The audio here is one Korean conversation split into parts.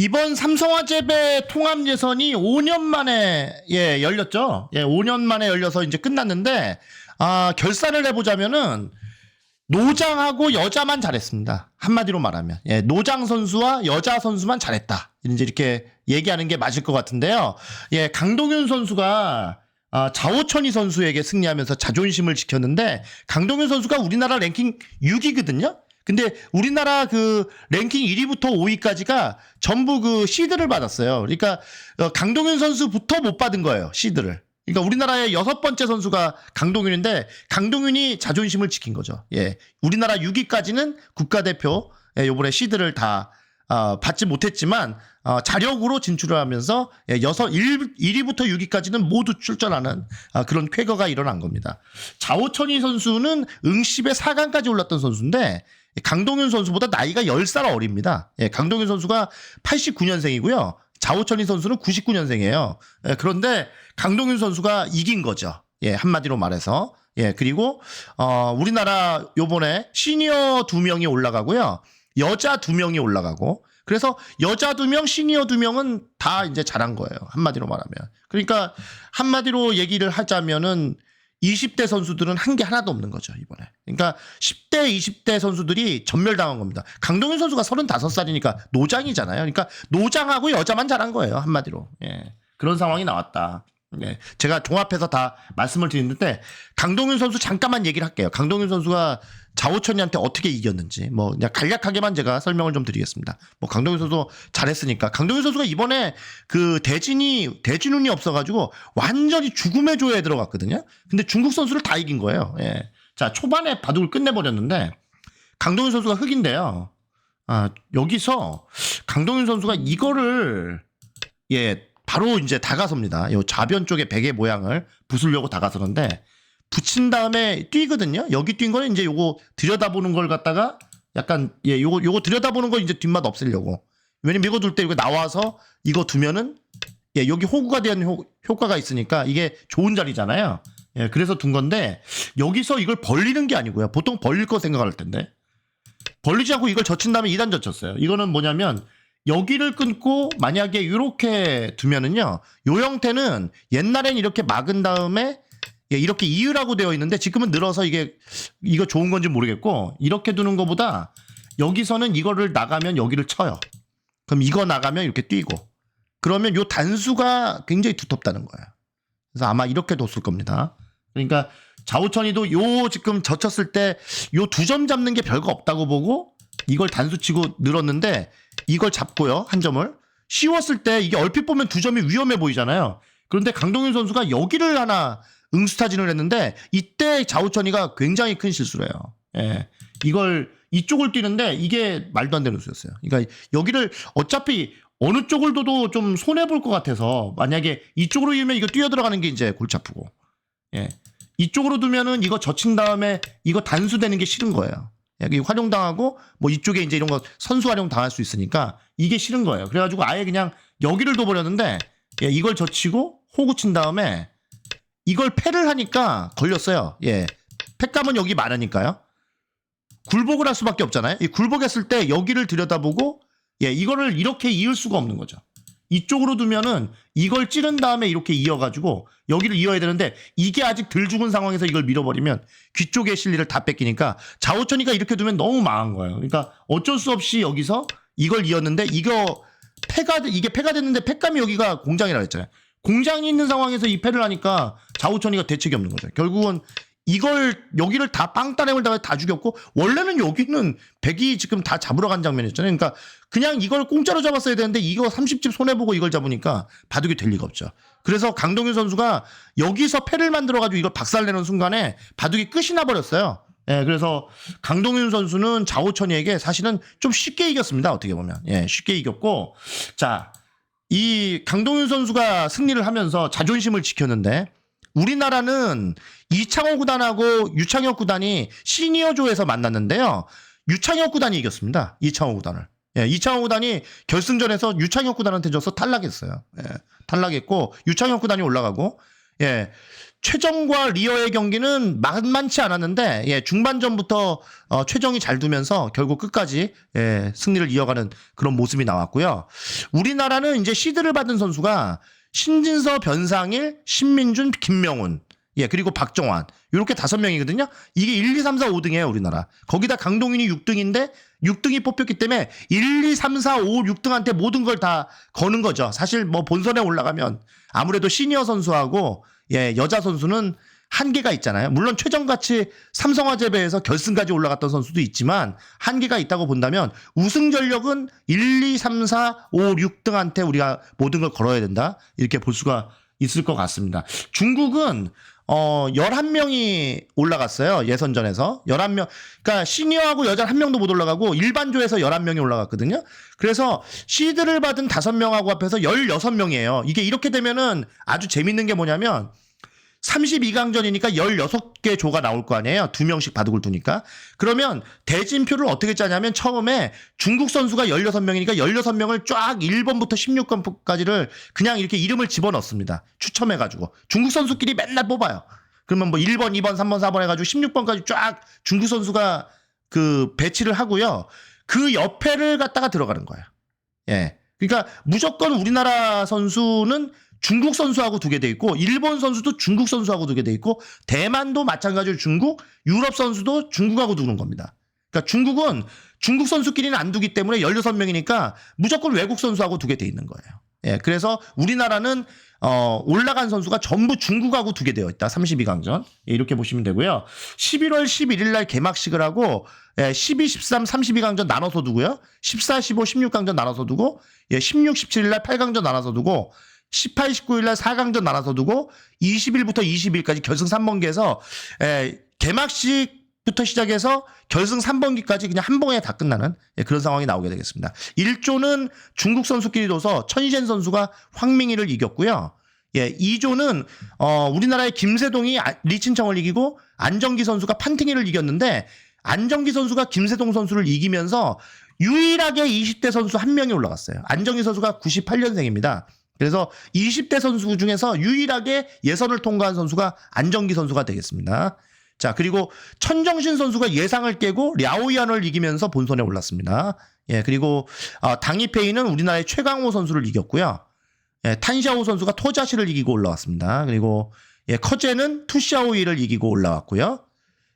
이번 삼성화재배 통합 예선이 5년 만에 예 열렸죠. 예 5년 만에 열려서 이제 끝났는데 아 결산을 해보자면은 노장하고 여자만 잘했습니다. 한마디로 말하면 예 노장 선수와 여자 선수만 잘했다. 이제 이렇게 얘기하는 게 맞을 것 같은데요. 예 강동윤 선수가 아, 자오천이 선수에게 승리하면서 자존심을 지켰는데 강동윤 선수가 우리나라 랭킹 6위거든요. 근데 우리나라 그 랭킹 1위부터 5위까지가 전부 그 시드를 받았어요. 그러니까 어, 강동윤 선수부터 못 받은 거예요. 시드를. 그러니까 우리나라의 여섯 번째 선수가 강동윤인데 강동윤이 자존심을 지킨 거죠. 예. 우리나라 6위까지는 국가대표 예, 요번에 시드를 다 어, 받지 못했지만 어, 자력으로 진출을 하면서 예, 여섯 1, 1위부터 6위까지는 모두 출전하는 아, 그런 쾌거가 일어난 겁니다. 자오천이 선수는 응시배 4강까지 올랐던 선수인데 강동윤 선수보다 나이가 10살 어립니다. 예, 강동윤 선수가 89년생이고요. 자오천이 선수는 99년생이에요. 예, 그런데 강동윤 선수가 이긴 거죠. 예, 한마디로 말해서. 예, 그리고 어, 우리나라 요번에 시니어 두 명이 올라가고요. 여자 두 명이 올라가고 그래서 여자 두 명, 시니어 두 명은 다 이제 잘한 거예요. 한마디로 말하면. 그러니까 한마디로 얘기를 하자면은 20대 선수들은 한 게 하나도 없는 거죠, 이번에. 그러니까 10대, 20대 선수들이 전멸당한 겁니다. 강동윤 선수가 35살이니까 노장이잖아요. 그러니까 노장하고 여자만 잘한 거예요, 한마디로. 예. 그런 상황이 나왔다. 예. 제가 종합해서 다 말씀을 드리는데 강동윤 선수 잠깐만 얘기를 할게요. 강동윤 선수가 자오천이한테 어떻게 이겼는지 뭐 그냥 간략하게만 제가 설명을 좀 드리겠습니다. 뭐 강동윤 선수 잘했으니까 강동윤 선수가 이번에 그 대진이 대진운이 없어가지고 완전히 죽음의 조에 들어갔거든요. 근데 중국 선수를 다 이긴 거예요. 예. 자 초반에 바둑을 끝내버렸는데 강동윤 선수가 흑인데요. 아 여기서 강동윤 선수가 이거를 예 바로 이제 다가섭니다. 요 좌변 쪽에 베개 모양을 부수려고 다가서는데 붙인 다음에 뛰거든요. 여기 뛴 거는 이제 요거 들여다보는 걸 갖다가 약간 예 요거 요거 들여다보는 거 이제 뒷맛 없애려고. 왜냐면 이거 둘 때 이거 나와서 이거 두면은 예 여기 호구가 되는 효, 효과가 있으니까 이게 좋은 자리잖아요. 예 그래서 둔 건데 여기서 이걸 벌리는 게 아니고요. 보통 벌릴 거 생각할 텐데 벌리지 않고 이걸 젖힌 다음에 2단 젖혔어요. 이거는 뭐냐면 여기를 끊고 만약에 이렇게 두면은요. 요 형태는 옛날엔 이렇게 막은 다음에 예, 이렇게 이으라고 되어 있는데 지금은 늘어서 이게 이거 좋은 건지 모르겠고 이렇게 두는 것보다 여기서는 이거를 나가면 여기를 쳐요. 그럼 이거 나가면 이렇게 뛰고 그러면 요 단수가 굉장히 두텁다는 거예요. 그래서 아마 이렇게 뒀을 겁니다. 그러니까 자우천이도 요 지금 젖혔을 때 요 두 점 잡는 게 별거 없다고 보고 이걸 단수 치고 늘었는데 이걸 잡고요 한 점을 씌웠을 때 이게 얼핏 보면 두 점이 위험해 보이잖아요. 그런데 강동윤 선수가 여기를 하나 응스타진을 했는데 이때 자우천이가 굉장히 큰 실수를 해요. 예. 이걸 이쪽을 뛰는데 이게 말도 안 되는 수였어요. 그러니까 여기를 어차피 어느 쪽을 둬도 좀 손해 볼 것 같아서 만약에 이쪽으로 이으면 이거 뛰어 들어가는 게 이제 골치 아프고 예. 이쪽으로 두면은 이거 젖힌 다음에 이거 단수되는 게 싫은 거예요. 여기 활용당하고 뭐 이쪽에 이제 이런 거 선수 활용 당할 수 있으니까 이게 싫은 거예요. 그래가지고 아예 그냥 여기를 둬버렸는데 예, 이걸 젖히고 호구 친 다음에 이걸 패를 하니까 걸렸어요. 예. 패감은 여기 많으니까요. 굴복을 할 수밖에 없잖아요. 이 굴복했을 때 여기를 들여다보고 예, 이거를 이렇게 이을 수가 없는 거죠. 이쪽으로 두면은 이걸 찌른 다음에 이렇게 이어가지고 여기를 이어야 되는데 이게 아직 덜 죽은 상황에서 이걸 밀어버리면 귀 쪽의 실리를 다 뺏기니까 자오천이가 이렇게 두면 너무 망한 거예요. 그러니까 어쩔 수 없이 여기서 이걸 이었는데 이거 패가 이게 패가 됐는데 패감이 여기가 공장이라 했잖아요. 공장이 있는 상황에서 이 패를 하니까 자우천이가 대책이 없는 거죠. 결국은 이걸 여기를 다 빵따랭을 다, 다 죽였고 원래는 여기는 백이 지금 다 잡으러 간 장면이었잖아요. 그러니까 그냥 이걸 공짜로 잡았어야 되는데 이거 30집 손해 보고 이걸 잡으니까 바둑이 될 리가 없죠. 그래서 강동윤 선수가 여기서 패를 만들어 가지고 이걸 박살내는 순간에 바둑이 끝이 나 버렸어요. 예, 그래서 강동윤 선수는 자오천이에게 사실은 좀 쉽게 이겼습니다. 어떻게 보면. 예, 쉽게 이겼고 자, 이 강동윤 선수가 승리를 하면서 자존심을 지켰는데 우리나라는 이창호 구단하고 유창혁 구단이 시니어조에서 만났는데요. 유창혁 구단이 이겼습니다. 이창호 구단을. 예, 이창호 구단이 결승전에서 유창혁 구단한테 져서 탈락했어요. 예, 탈락했고 유창혁 구단이 올라가고 예. 최정과 리어의 경기는 만만치 않았는데 예, 중반전부터 어, 최정이 잘 두면서 결국 끝까지 예, 승리를 이어가는 그런 모습이 나왔고요. 우리나라는 이제 시드를 받은 선수가 신진서, 변상일, 신민준, 김명훈 예, 그리고 박정환. 이렇게 다섯 명이거든요. 이게 1, 2, 3, 4, 5등이에요, 우리나라. 거기다 강동윤이 6등인데 6등이 뽑혔기 때문에 1, 2, 3, 4, 5, 6등한테 모든 걸 다 거는 거죠. 사실 뭐 본선에 올라가면 아무래도 시니어 선수하고 예, 여자 선수는 한계가 있잖아요. 물론 최정같이 삼성화재배에서 결승까지 올라갔던 선수도 있지만 한계가 있다고 본다면 우승 전력은 1, 2, 3, 4, 5, 6등한테 우리가 모든 걸 걸어야 된다. 이렇게 볼 수가 있을 것 같습니다. 중국은 어 11명이 올라갔어요. 예선전에서. 11명. 그러니까 시니어하고 여자 한 명도 못 올라가고 일반조에서 11명이 올라갔거든요. 그래서 시드를 받은 5명하고 합해서 16명이에요. 이게 이렇게 되면은 아주 재밌는 게 뭐냐면 32강전이니까 16개 조가 나올 거 아니에요. 두 명씩 바둑을 두니까. 그러면 대진표를 어떻게 짜냐면 처음에 중국 선수가 16명이니까 16명을 쫙 1번부터 16번까지를 그냥 이렇게 이름을 집어넣습니다. 추첨해 가지고. 중국 선수끼리 맨날 뽑아요. 그러면 뭐 1번, 2번, 3번, 4번 해 가지고 16번까지 쫙 중국 선수가 그 배치를 하고요. 그 옆에를 갖다가 들어가는 거예요. 예. 그러니까 무조건 우리나라 선수는 중국 선수하고 두게 돼 있고 일본 선수도 중국 선수하고 두게 돼 있고 대만도 마찬가지로 중국, 유럽 선수도 중국하고 두는 겁니다. 그러니까 중국은 중국 선수끼리는 안 두기 때문에 16명이니까 무조건 외국 선수하고 두게 돼 있는 거예요. 예, 그래서 우리나라는 어, 올라간 선수가 전부 중국하고 두게 되어 있다. 32강전. 예, 이렇게 보시면 되고요. 11월 11일 날 개막식을 하고 예, 12, 13, 32강전 나눠서 두고요. 14, 15, 16강전 나눠서 두고 예, 16, 17일 날 8강전 나눠서 두고 18, 19일 날 4강전 나눠서 두고 20일부터 20일까지 결승 3번기에서 에, 개막식부터 시작해서 결승 3번기까지 그냥 한 번에 다 끝나는 예, 그런 상황이 나오게 되겠습니다. 1조는 중국 선수끼리 둬서 천희젠 선수가 황민희를 이겼고요. 예, 2조는 어, 우리나라의 김세동이 아- 리친청을 이기고 안정기 선수가 판팅이를 이겼는데 안정기 선수가 김세동 선수를 이기면서 유일하게 20대 선수 한 명이 올라갔어요. 안정기 선수가 98년생입니다. 그래서 20대 선수 중에서 유일하게 예선을 통과한 선수가 안정기 선수가 되겠습니다. 자, 그리고 천정신 선수가 예상을 깨고 랴오이안을 이기면서 본선에 올랐습니다. 예, 그리고 어, 당이페이는 우리나라의 최강호 선수를 이겼고요. 예, 탄샤오 선수가 토자시를 이기고 올라왔습니다. 그리고 예, 커제는 투샤오이를 이기고 올라왔고요.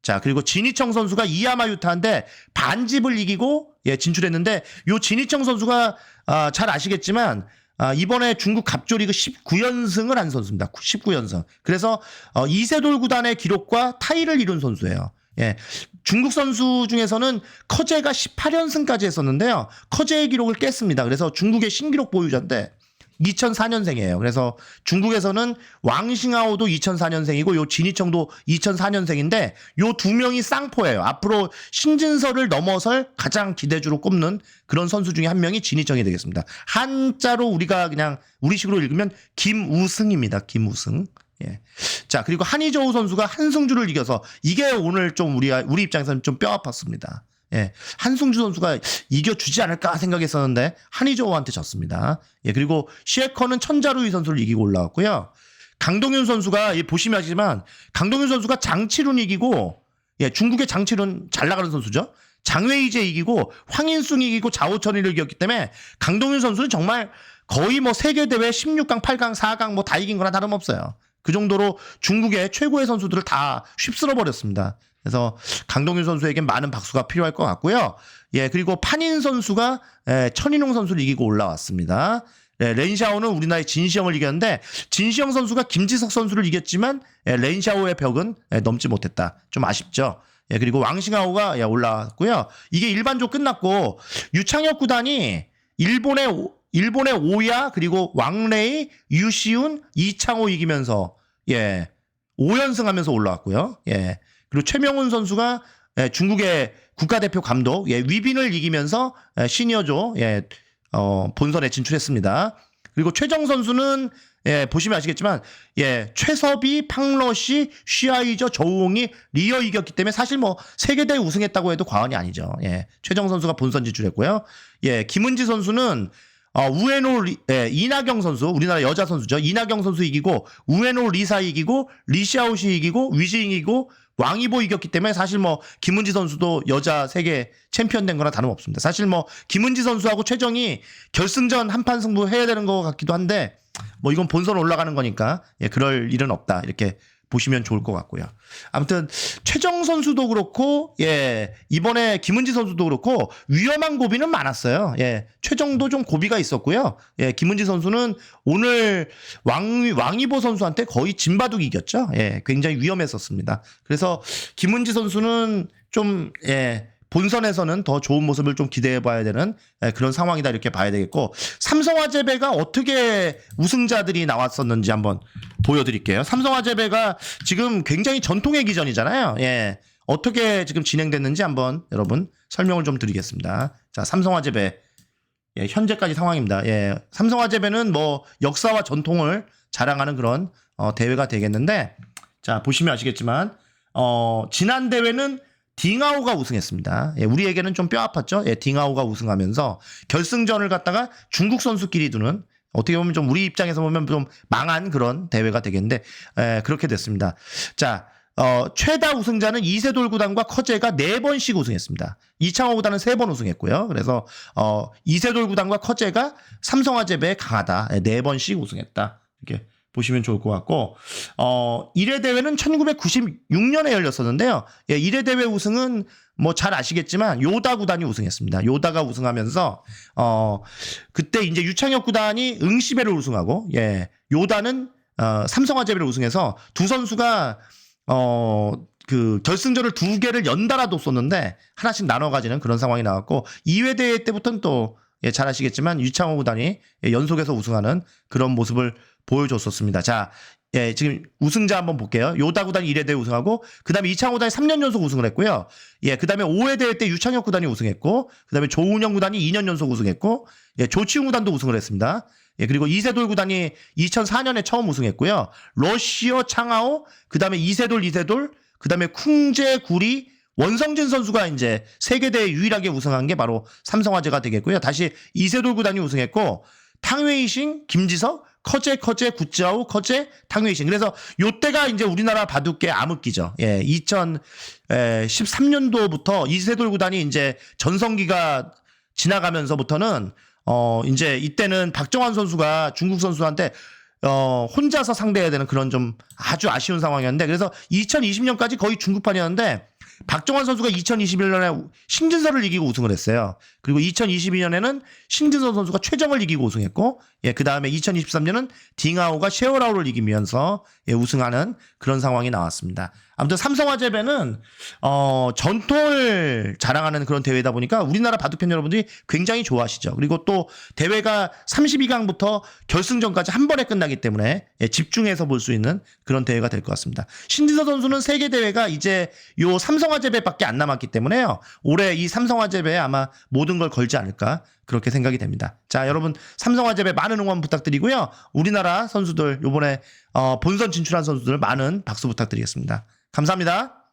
자, 그리고 진희청 선수가 이야마 유타인데 반집을 이기고 예, 진출했는데 요 진희청 선수가 아, 잘 아시겠지만 아, 이번에 중국 갑조리그 19연승을 한 선수입니다. 19연승. 그래서 어, 이세돌 구단의 기록과 타이를 이룬 선수예요. 예. 중국 선수 중에서는 커제가 18연승까지 했었는데요. 커제의 기록을 깼습니다. 그래서 중국의 신기록 보유자인데 2004년생이에요. 그래서 중국에서는 왕싱아오도 2004년생이고 요 진이청도 2004년생인데 요 두 명이 쌍포예요. 앞으로 신진서를 넘어설 가장 기대주로 꼽는 그런 선수 중에 한 명이 진이청이 되겠습니다. 한자로 우리가 그냥 우리식으로 읽으면 김우승입니다. 김우승. 예. 자, 그리고 한희저우 선수가 한승주를 이겨서 이게 오늘 좀 우리 우리 입장에서는 좀 뼈 아팠습니다. 예. 한승주 선수가 이겨주지 않을까 생각했었는데 한희저우한테 졌습니다. 예. 그리고 시에커는 천자루이 선수를 이기고 올라왔고요. 강동윤 선수가 예, 보시면 아시지만 강동윤 선수가 장치룬 이기고 예, 중국의 장치룬 잘 나가는 선수죠. 장웨이제 이기고 황인숭 이기고 자오천이를 이겼기 때문에 강동윤 선수는 정말 거의 뭐 세계 대회 16강, 8강, 4강 뭐 다 이긴 거나 다름없어요. 그 정도로 중국의 최고의 선수들을 다 휩쓸어 버렸습니다. 그래서 강동윤 선수에겐 많은 박수가 필요할 것 같고요. 예, 그리고 판인 선수가 예, 천인홍 선수를 이기고 올라왔습니다. 예, 렌샤오는 우리나라의 진시영을 이겼는데 진시영 선수가 김지석 선수를 이겼지만 예, 렌샤오의 벽은 예, 넘지 못했다. 좀 아쉽죠. 예, 그리고 왕싱아오가 예, 올라왔고요. 이게 일반조 끝났고 유창혁 구단이 일본의 오- 일본의 오야 그리고 왕레이, 유시운, 이창호 이기면서 예 5연승하면서 올라왔고요. 예 그리고 최명훈 선수가 예, 중국의 국가대표 감독 예, 위빈을 이기면서 예, 시니어조 예, 어, 본선에 진출했습니다. 그리고 최정 선수는 예, 보시면 아시겠지만 예, 최섭이, 팡러시, 쉬아이저, 저우홍이 리어 이겼기 때문에 사실 뭐 세계대회 우승했다고 해도 과언이 아니죠. 예, 최정 선수가 본선 진출했고요. 예, 김은지 선수는 어, 우에노 리, 예, 이나경 선수, 우리나라 여자 선수죠. 이나경 선수 이기고, 우에노 리사 이기고, 리샤오시 이기고, 위징 이기고, 왕이보 이겼기 때문에 사실 뭐, 김은지 선수도 여자 세계 챔피언 된 거나 다름없습니다. 사실 뭐, 김은지 선수하고 최정이 결승전 한판 승부 해야 되는 것 같기도 한데, 뭐, 이건 본선 올라가는 거니까, 예, 그럴 일은 없다. 이렇게 보시면 좋을 것 같고요. 아무튼 최정 선수도 그렇고 예 이번에 김은지 선수도 그렇고 위험한 고비는 많았어요. 예 최정도 좀 고비가 있었고요. 예 김은지 선수는 오늘 왕 왕이보 선수한테 거의 진바둑 이겼죠. 예 굉장히 위험했었습니다. 그래서 김은지 선수는 좀예 본선에서는 더 좋은 모습을 좀 기대해 봐야 되는 예, 그런 상황이다 이렇게 봐야 되겠고 삼성화재배가 어떻게 우승자들이 나왔었는지 한번 보여드릴게요. 삼성화재배가 지금 굉장히 전통의 기전이잖아요. 예. 어떻게 지금 진행됐는지 한번 여러분 설명을 좀 드리겠습니다. 자, 삼성화재배. 예, 현재까지 상황입니다. 예. 삼성화재배는 뭐 역사와 전통을 자랑하는 그런 어, 대회가 되겠는데 자, 보시면 아시겠지만 어, 지난 대회는 딩아오가 우승했습니다. 예, 우리에게는 좀 뼈 아팠죠. 예, 딩아오가 우승하면서 결승전을 갖다가 중국 선수끼리 두는 어떻게 보면 좀 우리 입장에서 보면 좀 망한 그런 대회가 되겠는데 에, 그렇게 됐습니다. 자, 어, 최다 우승자는 이세돌 구단과 커제가 네 번씩 우승했습니다. 이창호 구단은 세번 우승했고요. 그래서 어, 이세돌 구단과 커제가 삼성화재배에 강하다. 예, 네 번씩 우승했다. 이렇게 보시면 좋을 것 같고 어 1회 대회는 1996년에 열렸었는데요. 예, 1회 대회 우승은 뭐 잘 아시겠지만 요다 구단이 우승했습니다. 요다가 우승하면서 어 그때 이제 유창혁 구단이 응시배를 우승하고 예, 요다는 어 삼성화재배를 우승해서 두 선수가 어 그 결승전을 두 개를 연달아 뒀었는데 하나씩 나눠 가지는 그런 상황이 나왔고 2회 대회 때부터는 또 예, 잘 아시겠지만 유창호 구단이 예, 연속해서 우승하는 그런 모습을 보여줬었습니다. 자, 예, 지금 우승자 한번 볼게요. 요다 구단이 1회 대회 우승하고, 그 다음에 이창호 구단이 3년 연속 우승을 했고요. 예, 그 다음에 5회 대회 때 유창혁 구단이 우승했고, 그 다음에 조운영 구단이 2년 연속 우승했고, 예, 조치웅 구단도 우승을 했습니다. 예, 그리고 이세돌 구단이 2004년에 처음 우승했고요. 러시어 창하오, 그 다음에 이세돌, 이세돌, 그 다음에 쿵제 구리, 원성진 선수가 이제 세계대회 유일하게 우승한 게 바로 삼성화재가 되겠고요. 다시 이세돌 구단이 우승했고, 탕웨이싱, 김지석, 커제, 커제, 굿자우, 커제, 탕웨이싱. 그래서 요때가 이제 우리나라 바둑계 암흑기죠. 예, 2013년도부터 이세돌 구단이 이제 전성기가 지나가면서부터는 어, 이제 이때는 박정환 선수가 중국 선수한테 어, 혼자서 상대해야 되는 그런 좀 아주 아쉬운 상황이었는데 그래서 2020년까지 거의 중국판이었는데 박정환 선수가 2021년에 신진서를 이기고 우승을 했어요. 그리고 2022년에는 신진서 선수가 최정을 이기고 우승했고, 예, 그 다음에 2023년은 딩하오가 셰어라우를 이기면서 예, 우승하는 그런 상황이 나왔습니다. 아무튼 삼성화재배는 어, 전통을 자랑하는 그런 대회다 보니까 우리나라 바둑팬 여러분들이 굉장히 좋아하시죠. 그리고 또 대회가 32강부터 결승전까지 한 번에 끝나기 때문에 예, 집중해서 볼 수 있는 그런 대회가 될 것 같습니다. 신진서 선수는 세계 대회가 이제 요 삼성화재배밖에 안 남았기 때문에요. 올해 이 삼성화재배에 아마 모든 걸 걸지 않을까 그렇게 생각이 됩니다. 자, 여러분 삼성화재배 많은 응원 부탁드리고요. 우리나라 선수들 요번에 어, 본선 진출한 선수들 많은 박수 부탁드리겠습니다. 감사합니다.